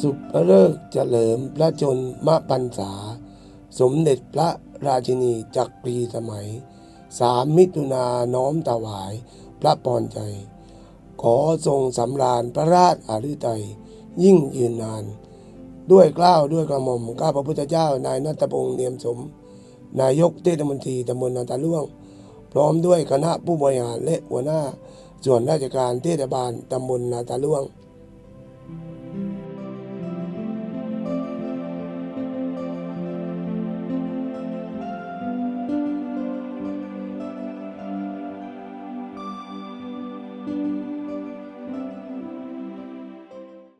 สุภเลิกษ์เฉลิมพระชนมพรรษา สมเด็จพระราชินีจักรีสมัยสามมิถุนาน้อมถวายพระพรใจ ขอทรงสำราญพระราชอาริไตยยิ่งยืนนาน ด้วยเกล้าวด้วยกระหม่อมข้าพระพุทธเจ้านายนัตพงษ์เนียมสม นายกเทศมนตรีตำบลนาตาล่วง พร้อมด้วยคณะผู้บริหารและหัวหน้า ส่วนราชการเทศบาลตำบลนาตาล่วง